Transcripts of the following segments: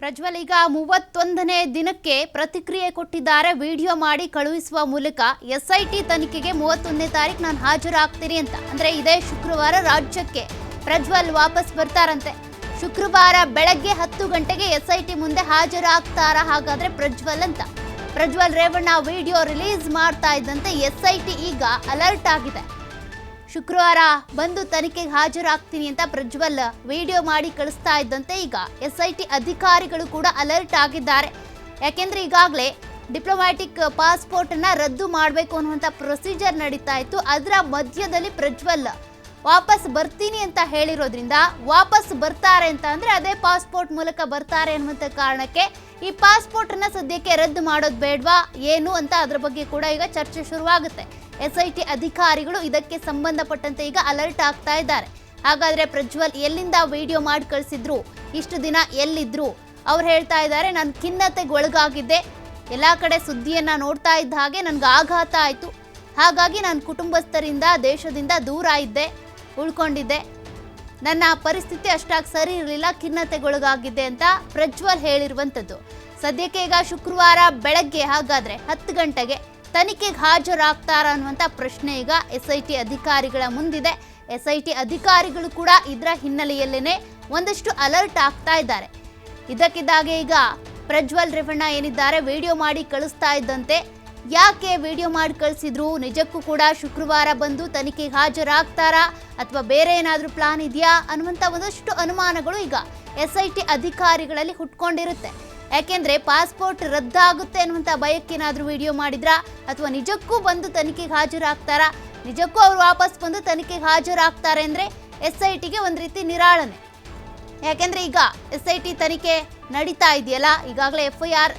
ಪ್ರಜ್ವಲ್ ಈಗ ಮೂವತ್ತೊಂದನೇ ದಿನಕ್ಕೆ ಪ್ರತಿಕ್ರಿಯೆ ಕೊಟ್ಟಿದ್ದಾರೆ. ವಿಡಿಯೋ ಮಾಡಿ ಕಳುಹಿಸುವ ಮೂಲಕ ಎಸ್ಐಟಿ ತನಿಖೆಗೆ ಮೂವತ್ತೊಂದನೇ ತಾರೀಕು ನಾನು ಹಾಜರಾಗ್ತೀನಿ ಅಂತ. ಅಂದ್ರೆ ಇದೇ ಶುಕ್ರವಾರ ರಾಜ್ಯಕ್ಕೆ ಪ್ರಜ್ವಲ್ ವಾಪಸ್ ಬರ್ತಾರಂತೆ. ಶುಕ್ರವಾರ ಬೆಳಗ್ಗೆ ಹತ್ತು ಗಂಟೆಗೆ ಎಸ್ಐಟಿ ಮುಂದೆ ಹಾಜರಾಗ್ತಾರ ಹಾಗಾದ್ರೆ ಪ್ರಜ್ವಲ್ ಅಂತ. ಪ್ರಜ್ವಲ್ ರೇವಣ್ಣ ವಿಡಿಯೋ ರಿಲೀಸ್ ಮಾಡ್ತಾ ಇದ್ದಂತೆ ಎಸ್ಐಟಿ ಈಗ ಅಲರ್ಟ್ ಆಗಿದೆ. ಶುಕ್ರವಾರ ಬಂದು ತನಿಖೆಗೆ ಹಾಜರಾಗ್ತೀನಿ ಅಂತ ಪ್ರಜ್ವಲ್ ವಿಡಿಯೋ ಮಾಡಿ ಕಳಿಸ್ತಾ ಇದ್ದಂತೆ ಈಗ ಎಸ್ ಐ ಟಿ ಅಧಿಕಾರಿಗಳು ಕೂಡ ಅಲರ್ಟ್ ಆಗಿದ್ದಾರೆ. ಯಾಕೆಂದ್ರೆ ಈಗಾಗಲೇ ಡಿಪ್ಲೊಮ್ಯಾಟಿಕ್ ಪಾಸ್ಪೋರ್ಟನ್ನು ರದ್ದು ಮಾಡಬೇಕು ಅನ್ನುವಂಥ ಪ್ರೊಸೀಜರ್ ನಡೀತಾ ಇತ್ತು. ಅದರ ಮಧ್ಯದಲ್ಲಿ ಪ್ರಜ್ವಲ್ ವಾಪಸ್ ಬರ್ತೀನಿ ಅಂತ ಹೇಳಿರೋದ್ರಿಂದ ವಾಪಸ್ ಬರ್ತಾರೆ ಅಂತ ಅಂದ್ರೆ ಅದೇ ಪಾಸ್ಪೋರ್ಟ್ ಮೂಲಕ ಬರ್ತಾರೆ ಅನ್ನುವಂಥ ಕಾರಣಕ್ಕೆ ಈ ಪಾಸ್ಪೋರ್ಟ್ ಅನ್ನ ಸದ್ಯಕ್ಕೆ ರದ್ದು ಮಾಡೋದು ಬೇಡವಾ, ಏನು ಅಂತ ಅದ್ರ ಬಗ್ಗೆ ಕೂಡ ಈಗ ಚರ್ಚೆ ಶುರುವಾಗುತ್ತೆ. ಎಸ್ ಐ ಟಿ ಅಧಿಕಾರಿಗಳು ಇದಕ್ಕೆ ಸಂಬಂಧಪಟ್ಟಂತೆ ಈಗ ಅಲರ್ಟ್ ಆಗ್ತಾ ಇದ್ದಾರೆ. ಹಾಗಾದ್ರೆ ಪ್ರಜ್ವಲ್ ಎಲ್ಲಿಂದ ವಿಡಿಯೋ ಮಾಡಿ ಕಳಿಸಿದ್ರು? ಇಷ್ಟು ದಿನ ಎಲ್ಲಿದ್ರು? ಅವ್ರು ಹೇಳ್ತಾ ಇದ್ದಾರೆ, ನಾನು ಖಿನ್ನತೆಗೆ ಒಳಗಾಗಿದ್ದೆ. ಎಲ್ಲ ಕಡೆ ಸುದ್ದಿಯನ್ನ ನೋಡ್ತಾ ಇದ್ದ ಹಾಗೆ ನನ್ಗೆ ಆಘಾತ ಆಯಿತು. ಹಾಗಾಗಿ ನಾನು ಕುಟುಂಬಸ್ಥರಿಂದ, ದೇಶದಿಂದ ದೂರ ಇದ್ದೆ, ಉಳ್ಕೊಂಡಿದ್ದೆ. ನನ್ನ ಪರಿಸ್ಥಿತಿ ಅಷ್ಟಾಗಿ ಸರಿ ಇರಲಿಲ್ಲ ಖಿನ್ನತೆಗೊಳಗಾಗಿದ್ದೆ ಅಂತ ಪ್ರಜ್ವಲ್ ಹೇಳಿರುವಂಥದ್ದು ಸದ್ಯಕ್ಕೆ ಈಗ ಶುಕ್ರವಾರ ಬೆಳಗ್ಗೆ ಹಾಗಾದ್ರೆ ಹತ್ತು ಗಂಟೆಗೆ ತನಿಖೆಗೆ ಹಾಜರಾಗ್ತಾರ ಅನ್ನುವಂಥ ಪ್ರಶ್ನೆ ಈಗ ಎಸ್ ಐ ಟಿ ಅಧಿಕಾರಿಗಳ ಮುಂದಿದೆ. ಎಸ್ ಐ ಟಿ ಅಧಿಕಾರಿಗಳು ಕೂಡ ಇದರ ಹಿನ್ನೆಲೆಯಲ್ಲೇ ಒಂದಷ್ಟು ಅಲರ್ಟ್ ಆಗ್ತಾ ಇದ್ದಾರೆ. ಇದಕ್ಕಿದ್ದಾಗೆ ಈಗ ಪ್ರಜ್ವಲ್ ರೇವಣ್ಣ ಏನಿದ್ದಾರೆ ವಿಡಿಯೋ ಮಾಡಿ ಕಳಿಸ್ತಾ ಇದ್ದಂತೆ. ಯಾಕೆ ವಿಡಿಯೋ ಮಾಡಿ ಕಳಿಸಿದ್ರು? ನಿಜಕ್ಕೂ ಕೂಡ ಶುಕ್ರವಾರ ಬಂದು ತನಿಖೆಗೆ ಹಾಜರಾಗ್ತಾರಾ? ಅಥವಾ ಬೇರೆ ಏನಾದರೂ ಪ್ಲಾನ್ ಇದೆಯಾ? ಅನ್ನುವಂಥ ಒಂದಷ್ಟು ಅನುಮಾನಗಳು ಈಗ ಎಸ್ ಐ ಟಿ ಅಧಿಕಾರಿಗಳಲ್ಲಿ ಹುಟ್ಕೊಂಡಿರುತ್ತೆ. ಯಾಕೆಂದ್ರೆ ಪಾಸ್ಪೋರ್ಟ್ ರದ್ದಾಗುತ್ತೆ ಅನ್ನುವಂಥ ಭಯಕ್ಕೇನಾದರೂ ವಿಡಿಯೋ ಮಾಡಿದ್ರಾ? ಅಥವಾ ನಿಜಕ್ಕೂ ಬಂದು ತನಿಖೆಗೆ ಹಾಜರಾಗ್ತಾರಾ? ನಿಜಕ್ಕೂ ಅವರು ವಾಪಸ್ ಬಂದು ತನಿಖೆಗೆ ಹಾಜರಾಗ್ತಾರೆ ಅಂದರೆ ಎಸ್ ಐ ಟಿಗೆ ಒಂದು ರೀತಿ ನಿರಾಳನೆ. ಯಾಕೆಂದ್ರೆ ಈಗ ಎಸ್ ಐ ಟಿ ತನಿಖೆ ನಡೀತಾ ಇದೆಯಲ್ಲ, ಈಗಾಗಲೇ ಎಫ್ ಐ ಆರ್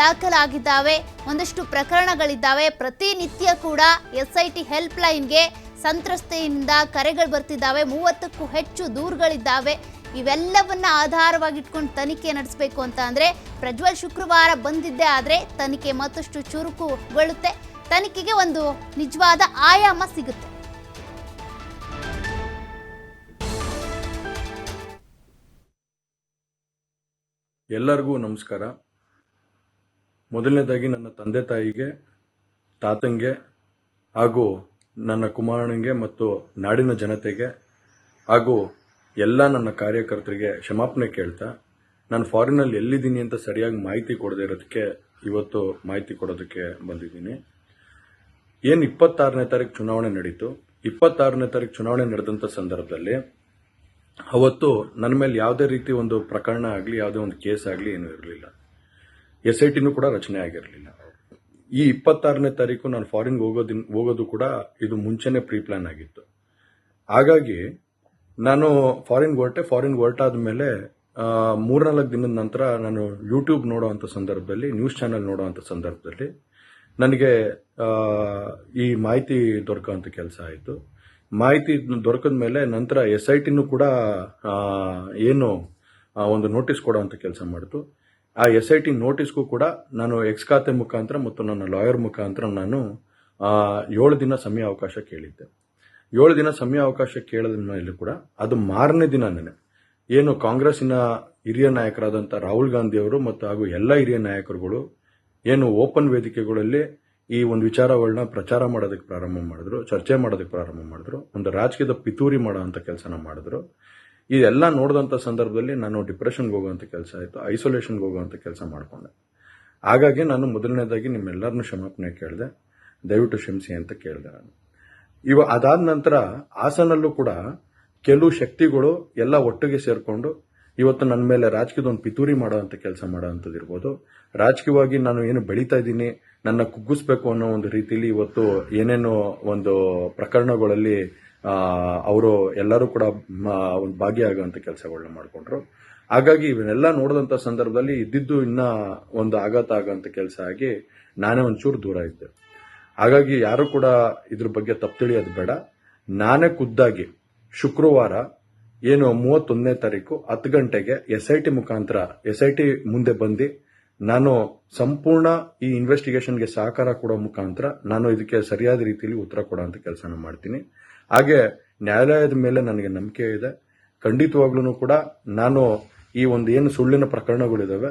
ದಾಖಲಾಗಿದ್ದಾವೆ, ಒಂದಷ್ಟು ಪ್ರಕರಣಗಳಿದ್ದಾವೆ. ಪ್ರತಿನಿತ್ಯ ಕೂಡ ಎಸ್ ಐ ಟಿ ಹೆಲ್ಪ್ ಲೈನ್ಗೆ ಸಂತ್ರಸ್ತೆಯಿಂದ ಕರೆಗಳು ಬರ್ತಿದ್ದಾವೆ, ಮೂವತ್ತಕ್ಕೂ ಹೆಚ್ಚು ದೂರುಗಳಿದ್ದಾವೆ. ಇವೆಲ್ಲವನ್ನ ಆಧಾರವಾಗಿಟ್ಕೊಂಡು ತನಿಖೆ ನಡೆಸಬೇಕು ಅಂತ ಅಂದ್ರೆ ಪ್ರಜ್ವಲ್ ಶುಕ್ರವಾರ ಬಂದಿದ್ದೇ ಆದ್ರೆ ತನಿಖೆ ಮತ್ತಷ್ಟು ಚುರುಕುಗೊಳ್ಳುತ್ತೆ. ತನಿಖೆಗೆ ಒಂದು ನಿಜವಾದ ಆಯಾಮ ಸಿಗುತ್ತೆ. ಎಲ್ಲರಿಗೂ ನಮಸ್ಕಾರ. ಮೊದಲನೇದಾಗಿ ನನ್ನ ತಂದೆ ತಾಯಿಗೆ, ತಾತಂಗೆ ಹಾಗೂ ನನ್ನ ಕುಮಾರನಿಗೆ ಮತ್ತು ನಾಡಿನ ಜನತೆಗೆ ಹಾಗೂ ಎಲ್ಲ ನನ್ನ ಕಾರ್ಯಕರ್ತರಿಗೆ ಕ್ಷಮಾಪಣೆ ಕೇಳ್ತಾ, ನಾನು ಫಾರಿನಲ್ಲಿ ಎಲ್ಲಿದ್ದೀನಿ ಅಂತ ಸರಿಯಾಗಿ ಮಾಹಿತಿ ಕೊಡದೇ ಇರೋದಕ್ಕೆ, ಇವತ್ತು ಮಾಹಿತಿ ಕೊಡೋದಕ್ಕೆ ಬಂದಿದ್ದೀನಿ. ಏನು ಇಪ್ಪತ್ತಾರನೇ ತಾರೀಕು ಚುನಾವಣೆ ನಡೀತು. ಇಪ್ಪತ್ತಾರನೇ ತಾರೀಕು ಚುನಾವಣೆ ನಡೆದಂಥ ಸಂದರ್ಭದಲ್ಲಿ ಅವತ್ತು ನನ್ನ ಮೇಲೆ ಯಾವುದೇ ರೀತಿ ಒಂದು ಪ್ರಕರಣ ಆಗಲಿ, ಯಾವುದೇ ಒಂದು ಕೇಸ್ ಆಗಲಿ ಏನೂ ಇರಲಿಲ್ಲ. ಎಸ್ ಐ ಟಿನೂ ಕೂಡ ರಚನೆ ಆಗಿರಲಿಲ್ಲ. ಈ ಇಪ್ಪತ್ತಾರನೇ ತಾರೀಕು ನಾನು ಫಾರಿನ್ಗೆ ಹೋಗೋದಿನ್, ಹೋಗೋದು ಕೂಡ ಇದು ಮುಂಚೆನೇ ಪ್ರೀ ಪ್ಲಾನ್ ಆಗಿತ್ತು. ಹಾಗಾಗಿ ನಾನು ಫಾರಿನ್ ಹೊರಟೆ ಫಾರಿನ್ ಹೊರಟಾದ ಮೇಲೆ ಮೂರ್ನಾಲ್ಕು ದಿನದ ನಂತರ ನಾನು ಯೂಟ್ಯೂಬ್ ನೋಡೋವಂಥ ಸಂದರ್ಭದಲ್ಲಿ ನ್ಯೂಸ್ ಚಾನೆಲ್ ನೋಡೋವಂಥ ಸಂದರ್ಭದಲ್ಲಿ ನನಗೆ ಈ ಮಾಹಿತಿ ದೊರಕುವಂಥ ಕೆಲಸ ಆಯಿತು. ಮಾಹಿತಿ ದೊರಕಿದ ಮೇಲೆ ನಂತರ ಎಸ್ ಐ ಟಿನೂ ಕೂಡ ಏನು ಒಂದು ನೋಟಿಸ್ ಕೊಡುವಂಥ ಕೆಲಸ ಮಾಡಿತು. ಆ ಎಸ್ ಐ ಟಿ ನೋಟಿಸ್ಗೂ ಕೂಡ ನಾನು ಎಕ್ಸ್ ಖಾತೆ ಮುಖಾಂತರ ಮತ್ತು ನನ್ನ ಲಾಯರ್ ಮುಖಾಂತರ ನಾನು ಏಳು ದಿನ ಸಮಯ ಅವಕಾಶ ಕೇಳಿದ್ದೆ. ಏಳು ದಿನ ಸಮಯ ಅವಕಾಶ ಕೇಳಿದ ಮೇಲೆ ಕೂಡ ಅದು ಮಾರನೇ ದಿನನೇ ಏನು ಕಾಂಗ್ರೆಸ್ಸಿನ ಹಿರಿಯ ನಾಯಕರಾದಂಥ ರಾಹುಲ್ ಗಾಂಧಿ ಅವರು ಮತ್ತು ಹಾಗೂ ಎಲ್ಲ ಹಿರಿಯ ನಾಯಕರುಗಳು ಏನು ಓಪನ್ ವೇದಿಕೆಗಳಲ್ಲಿ ಈ ಒಂದು ವಿಚಾರಗಳನ್ನ ಪ್ರಚಾರ ಮಾಡೋದಕ್ಕೆ ಪ್ರಾರಂಭ ಮಾಡಿದ್ರು, ಚರ್ಚೆ ಮಾಡೋದಕ್ಕೆ ಪ್ರಾರಂಭ ಮಾಡಿದ್ರು, ಒಂದು ರಾಜಕೀಯದ ಪಿತೂರಿ ಮಾಡೋವಂಥ ಕೆಲಸನ ಮಾಡಿದ್ರು. ಇದೆಲ್ಲ ನೋಡಿದಂಥ ಸಂದರ್ಭದಲ್ಲಿ ನಾನು ಡಿಪ್ರೆಷನ್ಗೆ ಹೋಗುವಂಥ ಕೆಲಸ ಆಯಿತು, ಐಸೋಲೇಷನ್ಗೆ ಹೋಗುವಂಥ ಕೆಲಸ ಮಾಡಿಕೊಂಡೆ. ಹಾಗಾಗಿ ನಾನು ಮೊದಲನೇದಾಗಿ ನಿಮ್ಮೆಲ್ಲರನ್ನೂ ಕ್ಷಮಾಪಣೆ ಕೇಳಿದೆ, ದಯವಿಟ್ಟು ಕ್ಷಮಿಸಿ ಅಂತ ಕೇಳಿದೆ ನಾನು. ಇವ ಅದಾದ ನಂತರ ಹಾಸನಲ್ಲೂ ಕೂಡ ಕೆಲವು ಶಕ್ತಿಗಳು ಎಲ್ಲ ಒಟ್ಟಿಗೆ ಸೇರಿಕೊಂಡು ಇವತ್ತು ನನ್ನ ಮೇಲೆ ರಾಜಕೀಯದ ಒಂದು ಪಿತೂರಿ ಮಾಡುವಂಥ ಕೆಲಸ ಮಾಡುವಂಥದ್ದು ಇರ್ಬೋದು. ರಾಜಕೀಯವಾಗಿ ನಾನು ಏನು ಬೆಳೀತಾ ಇದ್ದೀನಿ, ನನ್ನ ಕುಗ್ಗಿಸ್ಬೇಕು ಅನ್ನೋ ಒಂದು ರೀತಿಯಲ್ಲಿ ಇವತ್ತು ಏನೇನೋ ಒಂದು ಪ್ರಕರಣಗಳಲ್ಲಿ ಅವರು ಎಲ್ಲರೂ ಕೂಡ ಒಂದು ಭಾಗಿಯಾಗುವಂಥ ಕೆಲಸಗಳನ್ನ ಮಾಡಿಕೊಂಡ್ರು. ಹಾಗಾಗಿ ಇವನ್ನೆಲ್ಲ ನೋಡಿದಂಥ ಸಂದರ್ಭದಲ್ಲಿ ಇದ್ದಿದ್ದು ಇನ್ನ ಒಂದು ಆಘಾತ ಆಗೋಂಥ ಕೆಲಸ ಆಗಿ ನಾನೇ ಒಂಚೂರು ದೂರ ಇದ್ದೆ. ಹಾಗಾಗಿ ಯಾರು ಕೂಡ ಇದ್ರ ಬಗ್ಗೆ ತಪ್ಪು ತಿಳಿಯೋದು ಬೇಡ. ನಾನೇ ಖುದ್ದಾಗಿ ಶುಕ್ರವಾರ ಏನು ಮೂವತ್ತೊಂದನೇ ತಾರೀಕು ಹತ್ತು ಗಂಟೆಗೆ ಎಸ್ ಐ ಟಿ ಮುಖಾಂತರ ಎಸ್ ಐ ಟಿ ಮುಂದೆ ಬಂದು ನಾನು ಸಂಪೂರ್ಣ ಈ ಇನ್ವೆಸ್ಟಿಗೇಷನ್ಗೆ ಸಹಕಾರ ಕೊಡೋ ಮುಖಾಂತರ ನಾನು ಇದಕ್ಕೆ ಸರಿಯಾದ ರೀತಿಯಲ್ಲಿ ಉತ್ತರ ಕೊಡೋಂಥ ಕೆಲಸನ ಮಾಡ್ತೀನಿ. ಹಾಗೆ ನ್ಯಾಯಾಲಯದ ಮೇಲೆ ನನಗೆ ನಂಬಿಕೆ ಇದೆ. ಖಂಡಿತವಾಗ್ಲೂ ಕೂಡ ನಾನು ಈ ಒಂದು ಏನು ಸುಳ್ಳಿನ ಪ್ರಕರಣಗಳಿದಾವೆ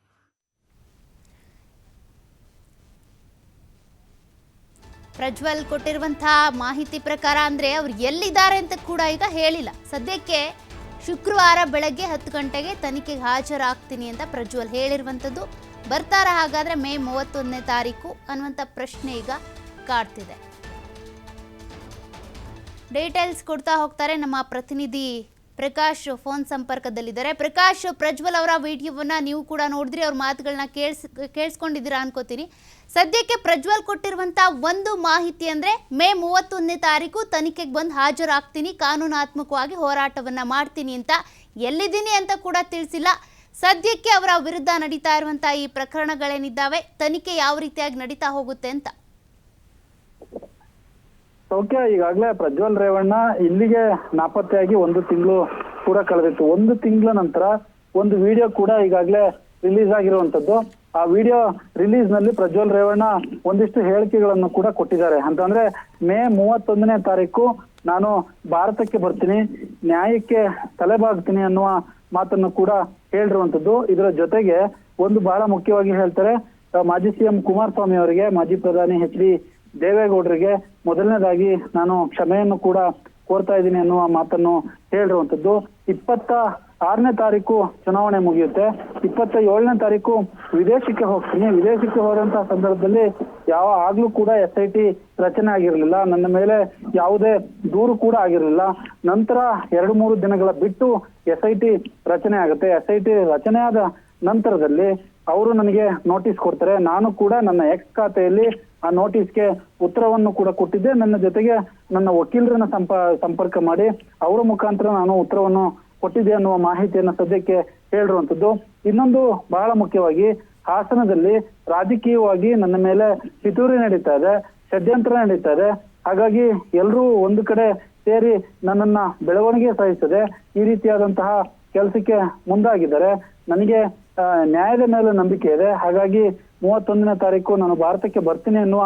ಪ್ರಜ್ವಲ್ ಕೊಟ್ಟಿರುವಂತಹ ಮಾಹಿತಿ ಪ್ರಕಾರ ಅಂದ್ರೆ ಅವ್ರು ಎಲ್ಲಿದ್ದಾರೆ ಅಂತ ಕೂಡ ಈಗ ಹೇಳಿಲ್ಲ. ಸದ್ಯಕ್ಕೆ ಶುಕ್ರವಾರ ಬೆಳಗ್ಗೆ ಹತ್ತು ಗಂಟೆಗೆ ತನಿಖೆಗೆ ಹಾಜರಾಗ್ತೀನಿ ಅಂತ ಪ್ರಜ್ವಲ್ ಹೇಳಿರುವಂಥದ್ದು. ಬರ್ತಾರ ಹಾಗಾದ್ರೆ ಮೇ ಮೂವತ್ತೊಂದನೇ ತಾರೀಕು ಅನ್ನುವಂಥ ಪ್ರಶ್ನೆ ಈಗ ಕಾಡ್ತಿದೆ. ಡೀಟೇಲ್ಸ್ ಕೊಡ್ತಾ ಹೋಗ್ತಾರೆ ನಮ್ಮ ಪ್ರತಿನಿಧಿ ಪ್ರಕಾಶ್ ಫೋನ್ ಸಂಪರ್ಕದಲ್ಲಿದ್ದಾರೆ. ಪ್ರಕಾಶ್ ಪ್ರಜ್ವಲ್ ಅವರ ವಿಡಿಯೋವನ್ನ ನೀವು ಕೂಡ ನೋಡಿದ್ರಿ, ಅವ್ರ ಮಾತುಗಳನ್ನ ಕೇಳಿಸ್, ಕೇಳಿಸ್ಕೊಂಡಿದ್ದೀರಾ ಅನ್ಕೋತೀನಿ. ಸದ್ಯಕ್ಕೆ ಪ್ರಜ್ವಲ್ ಕೊಟ್ಟಿರುವಂತ ಒಂದು ಮಾಹಿತಿ ಅಂದ್ರೆ ಮೇ ಮೂವತ್ತೊಂದನೇ ತಾರೀಕು ತನಿಖೆಗೆ ಬಂದು ಹಾಜರಾಗ್ತೀನಿ, ಕಾನೂನಾತ್ಮಕವಾಗಿ ಹೋರಾಟವನ್ನ ಮಾಡ್ತೀನಿ ಅಂತ. ಎಲ್ಲಿದ್ದೀನಿ ಅಂತ ಕೂಡ ತಿಳಿಸಿಲ್ಲ. ಸದ್ಯಕ್ಕೆ ಅವರ ವಿರುದ್ಧ ನಡೀತಾ ಇರುವಂತಹ ಈ ಪ್ರಕರಣಗಳೇನಿದ್ದಾವೆ, ತನಿಖೆ ಯಾವ ರೀತಿಯಾಗಿ ನಡೀತಾ ಹೋಗುತ್ತೆ ಅಂತ. ಸೌಖ್ಯ ಈಗಾಗಲೇ ಪ್ರಜ್ವಲ್ ರೇವಣ್ಣ ಇಲ್ಲಿಗೆ ನಾಪತ್ತೆಯಾಗಿ ಒಂದು ತಿಂಗಳು ಕೂಡ ಕಳೆದಿತ್ತು. ಒಂದು ತಿಂಗಳ ನಂತರ ಒಂದು ವಿಡಿಯೋ ಕೂಡ ಈಗಾಗಲೇ ರಿಲೀಸ್ ಆಗಿರುವಂತದ್ದು ಆ ವಿಡಿಯೋ ರಿಲೀಸ್ನಲ್ಲಿ ಪ್ರಜ್ವಲ್ ರೇವಣ್ಣ ಒಂದಿಷ್ಟು ಹೇಳಿಕೆಗಳನ್ನು ಕೂಡ ಕೊಟ್ಟಿದ್ದಾರೆ. ಅಂತಂದ್ರೆ, ಮೇ ಮೂವತ್ತೊಂದನೇ ತಾರೀಕು ನಾನು ಭಾರತಕ್ಕೆ ಬರ್ತೀನಿ, ನ್ಯಾಯಕ್ಕೆ ತಲೆಬಾಗ್ತೀನಿ ಅನ್ನುವ ಮಾತನ್ನು ಕೂಡ ಹೇಳಿರುವಂತದ್ದು ಇದರ ಜೊತೆಗೆ ಒಂದು ಬಹಳ ಮುಖ್ಯವಾಗಿ ಹೇಳ್ತಾರೆ ಮಾಜಿ ಸಿಎಂ ಕುಮಾರಸ್ವಾಮಿ ಅವರಿಗೆ, ಮಾಜಿ ಪ್ರಧಾನಿ ಎಚ್ ಡಿ ದೇವೇಗೌಡರಿಗೆ ಮೊದಲನೇದಾಗಿ ನಾನು ಕ್ಷಮೆಯನ್ನು ಕೂಡ ಕೋರ್ತಾ ಇದ್ದೀನಿ ಅನ್ನುವ ಮಾತನ್ನು ಹೇಳಿರುವಂತದ್ದು ಇಪ್ಪತ್ತ ಆರನೇ ತಾರೀಕು ಚುನಾವಣೆ ಮುಗಿಯುತ್ತೆ. ಇಪ್ಪತ್ತ ಏಳನೇ ತಾರೀಕು ವಿದೇಶಕ್ಕೆ ಹೋಗ್ತೀನಿ. ವಿದೇಶಕ್ಕೆ ಹೋದಂತಹ ಸಂದರ್ಭದಲ್ಲಿ ಯಾವ ಆಗ್ಲೂ ಕೂಡ ಎಸ್ ಐ ಟಿ ರಚನೆ ಆಗಿರಲಿಲ್ಲ. ನನ್ನ ಮೇಲೆ ಯಾವುದೇ ದೂರು ಕೂಡ ಆಗಿರಲಿಲ್ಲ. ನಂತರ ಎರಡು ಮೂರು ದಿನಗಳ ಬಿಟ್ಟು ಎಸ್ ಐ ಟಿ ರಚನೆ ಆಗುತ್ತೆ. ಎಸ್ ಐ ಟಿ ರಚನೆ ಆದ ನಂತರದಲ್ಲಿ ಅವರು ನನಗೆ ನೋಟಿಸ್ ಕೊಡ್ತಾರೆ. ನಾನು ಕೂಡ ನನ್ನ ಎಕ್ಸ್ ಖಾತೆಯಲ್ಲಿ ಆ ನೋಟಿಸ್ಗೆ ಉತ್ತರವನ್ನು ಕೂಡ ಕೊಟ್ಟಿದ್ದೆ. ನನ್ನ ಜೊತೆಗೆ ನನ್ನ ವಕೀಲರನ್ನ ಸಂಪ, ಸಂಪರ್ಕ ಮಾಡಿ ಅವರ ಮುಖಾಂತರ ನಾನು ಉತ್ತರವನ್ನು ಕೊಟ್ಟಿದ್ದೆ ಅನ್ನುವ ಮಾಹಿತಿಯನ್ನು ಸದ್ಯಕ್ಕೆ ಹೇಳಿರುವಂತದ್ದು ಇನ್ನೊಂದು ಬಹಳ ಮುಖ್ಯವಾಗಿ ಹಾಸನದಲ್ಲಿ ರಾಜಕೀಯವಾಗಿ ನನ್ನ ಮೇಲೆ ಪಿತೂರಿ ನಡೀತಾ ಇದೆ, ಷಡ್ಯಂತ್ರ ನಡೀತಾ ಇದೆ. ಹಾಗಾಗಿ ಎಲ್ಲರೂ ಒಂದು ಕಡೆ ಸೇರಿ ನನ್ನನ್ನ ಬೆಳವಣಿಗೆ ಸಾಧಿಸದೆ ಈ ರೀತಿಯಾದಂತಹ ಕೆಲಸಕ್ಕೆ ಮುಂದಾಗಿದ್ದಾರೆ. ನನಗೆ ನ್ಯಾಯದ ಮೇಲೆ ನಂಬಿಕೆ ಇದೆ. ಹಾಗಾಗಿ ಮೂವತ್ತೊಂದನೇ ತಾರೀಕು ನಾನು ಭಾರತಕ್ಕೆ ಬರ್ತೀನಿ ಅನ್ನುವ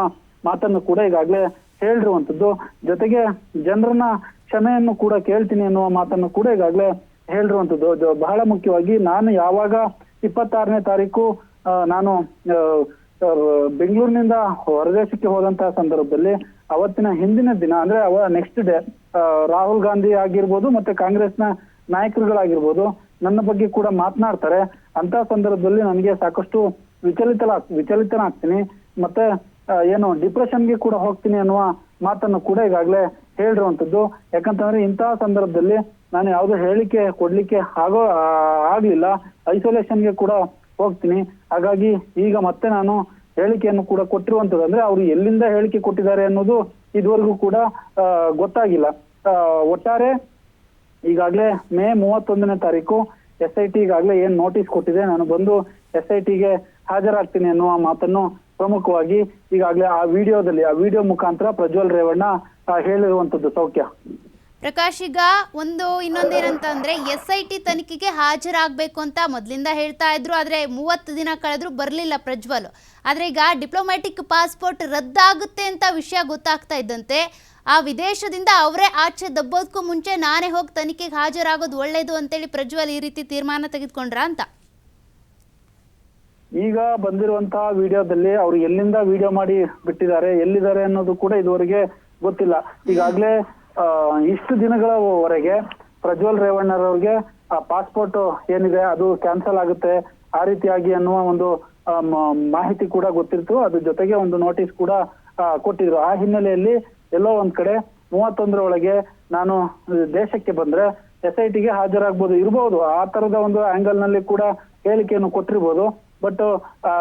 ಮಾತನ್ನು ಕೂಡ ಈಗಾಗಲೇ ಹೇಳಿರುವಂತದ್ದು ಜೊತೆಗೆ ಜನರನ್ನ ಕ್ಷಮೆಯನ್ನು ಕೂಡ ಕೇಳ್ತೀನಿ ಅನ್ನುವ ಮಾತನ್ನು ಕೂಡ ಈಗಾಗಲೇ ಹೇಳಿರುವಂತದ್ದು ಬಹಳ ಮುಖ್ಯವಾಗಿ ನಾನು ಯಾವಾಗ ಇಪ್ಪತ್ತಾರನೇ ತಾರೀಕು ನಾನು ಬೆಂಗಳೂರಿನಿಂದ ಹೊರದೇಶಕ್ಕೆ ಹೋದಂತಹ ಸಂದರ್ಭದಲ್ಲಿ ಅವತ್ತಿನ ಹಿಂದಿನ ದಿನ, ಅಂದ್ರೆ ಅವ ನೆಕ್ಸ್ಟ್ ಡೇ ರಾಹುಲ್ ಗಾಂಧಿ ಆಗಿರ್ಬೋದು ಮತ್ತೆ ಕಾಂಗ್ರೆಸ್ನ ನಾಯಕರುಗಳಾಗಿರ್ಬೋದು, ನನ್ನ ಬಗ್ಗೆ ಕೂಡ ಮಾತನಾಡ್ತಾರೆ. ಅಂತ ಸಂದರ್ಭದಲ್ಲಿ ನನಗೆ ಸಾಕಷ್ಟು ವಿಚಲಿತ ಆಗ್ತೀನಿ ಮತ್ತೆ ಏನು ಡಿಪ್ರೆಷನ್ಗೆ ಕೂಡ ಹೋಗ್ತೀನಿ ಅನ್ನುವ ಮಾತನ್ನು ಕೂಡ ಈಗಾಗಲೇ ಹೇಳಿರುವಂಥದ್ದು. ಯಾಕಂತಂದ್ರೆ ಇಂತಹ ಸಂದರ್ಭದಲ್ಲಿ ನಾನು ಯಾವುದೇ ಹೇಳಿಕೆ ಕೊಡ್ಲಿಕ್ಕೆ ಆಗೋ ಆಗಲಿಲ್ಲ. ಐಸೋಲೇಷನ್ಗೆ ಕೂಡ ಹೋಗ್ತೀನಿ. ಹಾಗಾಗಿ ಈಗ ಮತ್ತೆ ನಾನು ಹೇಳಿಕೆಯನ್ನು ಕೂಡ ಕೊಟ್ಟಿರುವಂಥದ್ದು. ಅಂದ್ರೆ ಅವರು ಎಲ್ಲಿಂದ ಹೇಳಿಕೆ ಕೊಟ್ಟಿದ್ದಾರೆ ಅನ್ನೋದು ಇದುವರೆಗೂ ಕೂಡ ಗೊತ್ತಾಗಿಲ್ಲ. ಒಟ್ಟಾರೆ ಈಗಾಗಲೇ ಮೇ ಮೂವತ್ತೊಂದನೇ ತಾರೀಕು ಎಸ್ ಐ ಟಿ ಈಗಾಗಲೇ ಏನ್ ನೋಟಿಸ್ ಕೊಟ್ಟಿದೆ? ನಾನು ಬಂದು ಎಸ್ ಐ ಟಿಗೆ ಹಾಜರಾಗ್ತೀನಿ ಅನ್ನುವ ಮಾತನ್ನು ಪ್ರಮುಖವಾಗಿ ಈಗಾಗಲೇ ಆ ವಿಡಿಯೋದಲ್ಲಿ, ಆ ವಿಡಿಯೋ ಮುಖಾಂತರ ಪ್ರಜ್ವಲ್ ರೇವಣ್ಣ ಹೇಳಿರುವಂತದ್ದು ಸೌಖ್ಯ. ಪ್ರಕಾಶ್, ಈಗ ಒಂದು ಇನ್ನೊಂದೇನಂತಂದ್ರೆ ಎಸ್ ಐ ಟಿ ತನಿಖೆಗೆ ಹಾಜರಾಗಬೇಕು ಅಂತ ಮೊದಲಿಂದ ಹೇಳ್ತಾ ಇದ್ರು, ಆದರೆ ಮೂವತ್ತು ದಿನ ಕಳೆದ್ರು ಬರಲಿಲ್ಲ ಪ್ರಜ್ವಲ್. ಆದ್ರೆ ಈಗ ಡಿಪ್ಲೊಮ್ಯಾಟಿಕ್ ಪಾಸ್ಪೋರ್ಟ್ ರದ್ದಾಗುತ್ತೆ ಅಂತ ವಿಷಯ ಗೊತ್ತಾಗ್ತಾ ಇದ್ದಂತೆ ಆ ವಿದೇಶದಿಂದ ಅವರೇ ಆಚೆ ದಬ್ಬೋದಕ್ಕೂ ಮುಂಚೆ ನಾನೇ ಹೋಗಿ ತನಿಖೆಗೆ ಹಾಜರಾಗೋದು ಒಳ್ಳೇದು ಅಂತೇಳಿ ಪ್ರಜ್ವಲ್ ಈ ರೀತಿ ತೀರ್ಮಾನ ತೆಗೆದುಕೊಂಡ್ರ ಅಂತ? ಈಗ ಬಂದಿರುವಂತಹ ವಿಡಿಯೋದಲ್ಲಿ ಅವ್ರು ಎಲ್ಲಿಂದ ವಿಡಿಯೋ ಮಾಡಿ ಬಿಟ್ಟಿದ್ದಾರೆ, ಎಲ್ಲಿದ್ದಾರೆ ಅನ್ನೋದು ಕೂಡ ಇದುವರೆಗೆ ಗೊತ್ತಿಲ್ಲ. ಈಗಾಗಲೇ ಇಷ್ಟು ದಿನಗಳವರೆಗೆ ಪ್ರಜ್ವಲ್ ರೇವಣ್ಣರವ್ರಿಗೆ ಪಾಸ್ಪೋರ್ಟ್ ಏನಿದೆ ಅದು ಕ್ಯಾನ್ಸಲ್ ಆಗುತ್ತೆ, ಆ ರೀತಿಯಾಗಿ ಅನ್ನುವ ಒಂದು ಮಾಹಿತಿ ಕೂಡ ಗೊತ್ತಿತ್ತು. ಅದ್ರ ಜೊತೆಗೆ ಒಂದು ನೋಟಿಸ್ ಕೂಡ ಕೊಟ್ಟಿದ್ರು. ಆ ಹಿನ್ನೆಲೆಯಲ್ಲಿ ಎಲ್ಲೋ ಒಂದ್ ಕಡೆ ಮೂವತ್ತೊಂದರ ಒಳಗೆ ನಾನು ದೇಶಕ್ಕೆ ಬಂದ್ರೆ ಎಸ್ ಐ ಟಿಗೆ ಹಾಜರಾಗ್ಬೋದು, ಇರ್ಬೋದು. ಆ ತರದ ಒಂದು ಆಂಗಲ್ನಲ್ಲಿ ಕೂಡ ಹೇಳಿಕೆಯನ್ನು ಕೊಟ್ಟಿರ್ಬೋದು. ಬಟ್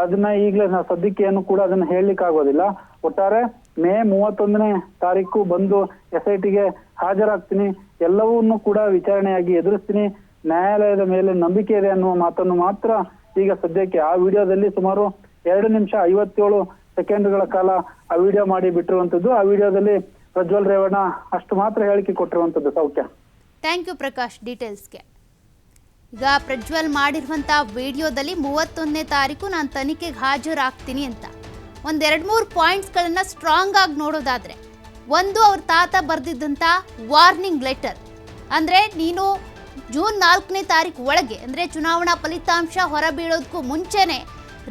ಅದನ್ನ ಈಗಲೇ ಸದ್ಯಕ್ಕೆ ಏನು ಕೂಡ ಅದನ್ನ ಹೇಳಲಿಕ್ಕೆ ಆಗೋದಿಲ್ಲ. ಒಟ್ಟಾರೆ ಮೇ ಮೂವತ್ತೊಂದನೇ ತಾರೀಕು ಬಂದು ಎಸ್ ಐ ಟಿಗೆ ಹಾಜರಾಗ್ತೀನಿ. ಎಲ್ಲವನ್ನೂ ಕೂಡ ವಿಚಾರಣೆಯಾಗಿ ಎದುರಿಸ್ತೀನಿ. ನ್ಯಾಯಾಲಯದ ಮೇಲೆ ನಂಬಿಕೆ ಇದೆ ಅನ್ನುವ ಮಾತನ್ನು ಮಾತ್ರ ಈಗ ಸದ್ಯಕ್ಕೆ ಆ ವಿಡಿಯೋದಲ್ಲಿ ಸುಮಾರು ಎರಡು ನಿಮಿಷ ಐವತ್ತೇಳು ಸೆಕೆಂಡ್ಗಳ ಕಾಲ ಆ ವಿಡಿಯೋ ಮಾಡಿ ಬಿಟ್ಟಿರುವಂತದ್ದು. ಆ ವಿಡಿಯೋದಲ್ಲಿ ಪ್ರಜ್ವಲ್ ರೇವಣ್ಣ ಅಷ್ಟು ಮಾತ್ರ ಹೇಳಿಕೆ ಕೊಟ್ಟಿರುವಂತದ್ದು ಸೌಖ್ಯ. ಥ್ಯಾಂಕ್ ಯು ಪ್ರಕಾಶ್ ಡೀಟೇಲ್ಸ್ಗೆ ಈಗ ಪ್ರಜ್ವಲ್ ಮಾಡಿರುವಂಥ ವಿಡಿಯೋದಲ್ಲಿ ಮೂವತ್ತೊಂದನೇ ತಾರೀಕು ನಾನು ತನಿಖೆಗೆ ಹಾಜರಾಗ್ತೀನಿ ಅಂತ. ಒಂದೆರಡು ಮೂರು ಪಾಯಿಂಟ್ಸ್ಗಳನ್ನು ಸ್ಟ್ರಾಂಗ್ ಆಗಿ ನೋಡೋದಾದರೆ, ಒಂದು ಅವ್ರ ತಾತ ಬರೆದಿದ್ದಂಥ ವಾರ್ನಿಂಗ್ ಲೆಟರ್ ಅಂದರೆ ನೀನು ಜೂನ್ ನಾಲ್ಕನೇ ತಾರೀಕು ಒಳಗೆ, ಅಂದರೆ ಚುನಾವಣಾ ಫಲಿತಾಂಶ ಹೊರಬೀಳೋದಕ್ಕೂ ಮುಂಚೆನೇ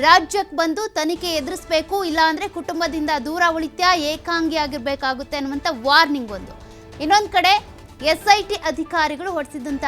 ರಾಜ್ಯಕ್ಕೆ ಬಂದು ತನಿಖೆ ಎದುರಿಸ್ಬೇಕು ಇಲ್ಲ ಅಂದ್ರೆ ಕುಟುಂಬದಿಂದ ದೂರ ಉಳಿತ್ಯ, ಏಕಾಂಗಿ ಆಗಿರ್ಬೇಕಾಗುತ್ತೆ ಅನ್ನುವಂಥ ವಾರ್ನಿಂಗ್ ಒಂದು. ಇನ್ನೊಂದು ಕಡೆ ಎಸ್ ಐ ಟಿ ಅಧಿಕಾರಿಗಳು ಹೊರಡಿಸಿದಂಥ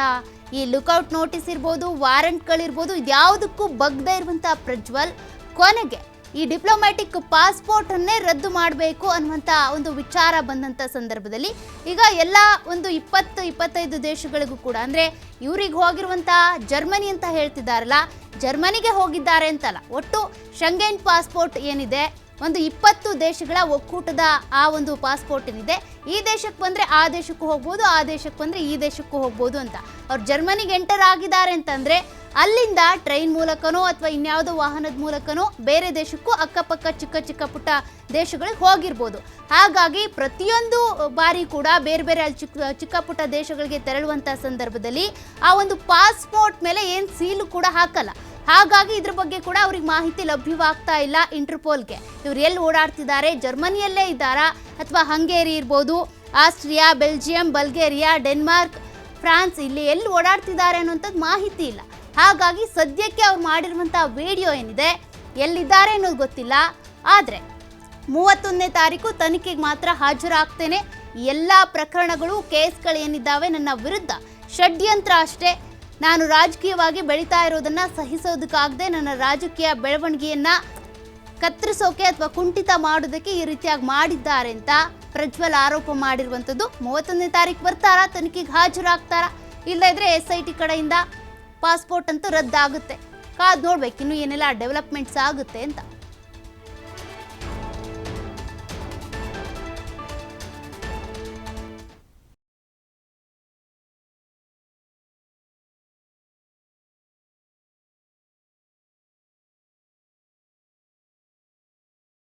ಈ ಲುಕೌಟ್ ನೋಟಿಸ್ ಇರ್ಬೋದು, ವಾರಂಟ್ಗಳಿರ್ಬೋದು, ಇದ್ಯಾವುದಕ್ಕೂ ಬಗ್ದೇ ಇರುವಂಥ ಪ್ರಜ್ವಲ್ ಕೊನೆಗೆ ಈ ಡಿಪ್ಲೊಮ್ಯಾಟಿಕ್ ಪಾಸ್ಪೋರ್ಟ್ ಅನ್ನೇ ರದ್ದು ಮಾಡಬೇಕು ಅನ್ನುವಂಥ ಒಂದು ವಿಚಾರ ಬಂದಂಥ ಸಂದರ್ಭದಲ್ಲಿ ಈಗ ಎಲ್ಲ ಒಂದು ಇಪ್ಪತ್ತು, ಇಪ್ಪತ್ತೈದು ದೇಶಗಳಿಗೂ ಕೂಡ, ಅಂದರೆ ಇವ್ರಿಗೆ ಹೋಗಿರುವಂಥ ಜರ್ಮನಿ ಅಂತ ಹೇಳ್ತಿದ್ದಾರಲ್ಲ, ಜರ್ಮನಿಗೆ ಹೋಗಿದ್ದಾರೆ ಅಂತಲ್ಲ, ಒಟ್ಟು ಶಂಗೇನ್ ಪಾಸ್ಪೋರ್ಟ್ ಏನಿದೆ? ಒಂದು ಇಪ್ಪತ್ತು ದೇಶಗಳ ಒಕ್ಕೂಟದ ಆ ಒಂದು ಪಾಸ್ಪೋರ್ಟ್ ಏನಿದೆ, ಈ ದೇಶಕ್ಕೆ ಬಂದರೆ ಆ ದೇಶಕ್ಕೂ ಹೋಗ್ಬೋದು, ಆ ದೇಶಕ್ಕೆ ಬಂದರೆ ಈ ದೇಶಕ್ಕೂ ಹೋಗ್ಬೋದು ಅಂತ. ಅವ್ರು ಜರ್ಮನಿಗೆ ಎಂಟರ್ ಆಗಿದ್ದಾರೆ ಅಂತಂದರೆ, ಅಲ್ಲಿಂದ ಟ್ರೈನ್ ಮೂಲಕನೋ ಅಥವಾ ಇನ್ಯಾವುದೋ ವಾಹನದ ಮೂಲಕನೋ ಬೇರೆ ದೇಶಕ್ಕೂ ಅಕ್ಕಪಕ್ಕ ಚಿಕ್ಕ ಚಿಕ್ಕ ಪುಟ್ಟ ದೇಶಗಳಿಗೆ ಹೋಗಿರ್ಬೋದು. ಹಾಗಾಗಿ ಪ್ರತಿಯೊಂದು ಬಾರಿ ಕೂಡ ಬೇರೆ ಬೇರೆ ಅಲ್ಲಿ ಚಿಕ್ಕ ಚಿಕ್ಕ ಪುಟ್ಟ ದೇಶಗಳಿಗೆ ತೆರಳುವಂಥ ಸಂದರ್ಭದಲ್ಲಿ ಆ ಒಂದು ಪಾಸ್ಪೋರ್ಟ್ ಮೇಲೆ ಏನು ಸೀಲು ಕೂಡ ಹಾಕಲ್ಲ. ಹಾಗಾಗಿ ಇದ್ರ ಬಗ್ಗೆ ಕೂಡ ಅವ್ರಿಗೆ ಮಾಹಿತಿ ಲಭ್ಯವಾಗ್ತಾ ಇಲ್ಲ ಇಂಟರ್ಪೋಲ್ಗೆ. ಇವ್ರು ಎಲ್ಲಿ ಓಡಾಡ್ತಿದ್ದಾರೆ, ಜರ್ಮನಿಯಲ್ಲೇ ಇದ್ದಾರಾ ಅಥವಾ ಹಂಗೇರಿ ಇರ್ಬೋದು? Austria, Belgium, Bulgaria, Denmark, France ಇಲ್ಲಿ ಎಲ್ಲಿ ಓಡಾಡ್ತಿದ್ದಾರೆ ಅನ್ನೋಂಥದ್ದು ಮಾಹಿತಿ ಇಲ್ಲ. ಹಾಗಾಗಿ ಸದ್ಯಕ್ಕೆ ಅವ್ರು ಮಾಡಿರುವಂಥ ವಿಡಿಯೋ ಏನಿದೆ, ಎಲ್ಲಿದ್ದಾರೆ ಅನ್ನೋದು ಗೊತ್ತಿಲ್ಲ. ಆದರೆ ಮೂವತ್ತೊಂದನೇ ತಾರೀಕು ತನಿಖೆಗೆ ಮಾತ್ರ ಹಾಜರಾಗ್ತೇನೆ. ಎಲ್ಲ ಪ್ರಕರಣಗಳು, ಕೇಸ್ಗಳು ಏನಿದ್ದಾವೆ ನನ್ನ ವಿರುದ್ಧ. ಷಡ್ಯಂತ್ರ ಅಷ್ಟೇ. ನಾನು ರಾಜಕೀಯವಾಗಿ ಬೆಳೀತಾ ಇರೋದನ್ನು ಸಹಿಸೋದಕ್ಕಾಗದೆ ನನ್ನ ರಾಜಕೀಯ ಬೆಳವಣಿಗೆಯನ್ನ ಕತ್ತರಿಸೋಕೆ ಅಥವಾ ಕುಂಠಿತ ಮಾಡೋದಕ್ಕೆ ಈ ರೀತಿಯಾಗಿ ಮಾಡಿದ್ದಾರೆ ಅಂತ ಪ್ರಜ್ವಲ್ ಆರೋಪ ಮಾಡಿರುವಂಥದ್ದು. ಮೂವತ್ತೊಂದನೇ ತಾರೀಕು ಬರ್ತಾರಾ? ತನಿಖೆಗೆ ಹಾಜರಾಗ್ತಾರಾ? ಇಲ್ಲ ಇದ್ರೆ ಎಸ್ ಐ ಟಿ ಕಡೆಯಿಂದ ಪಾಸ್ಪೋರ್ಟ್ ಅಂತೂ ರದ್ದಾಗುತ್ತೆ. ಕಾದು ನೋಡ್ಬೇಕು, ಇನ್ನು ಏನೆಲ್ಲ ಡೆವಲಪ್ಮೆಂಟ್ಸ್ ಆಗುತ್ತೆ ಅಂತ.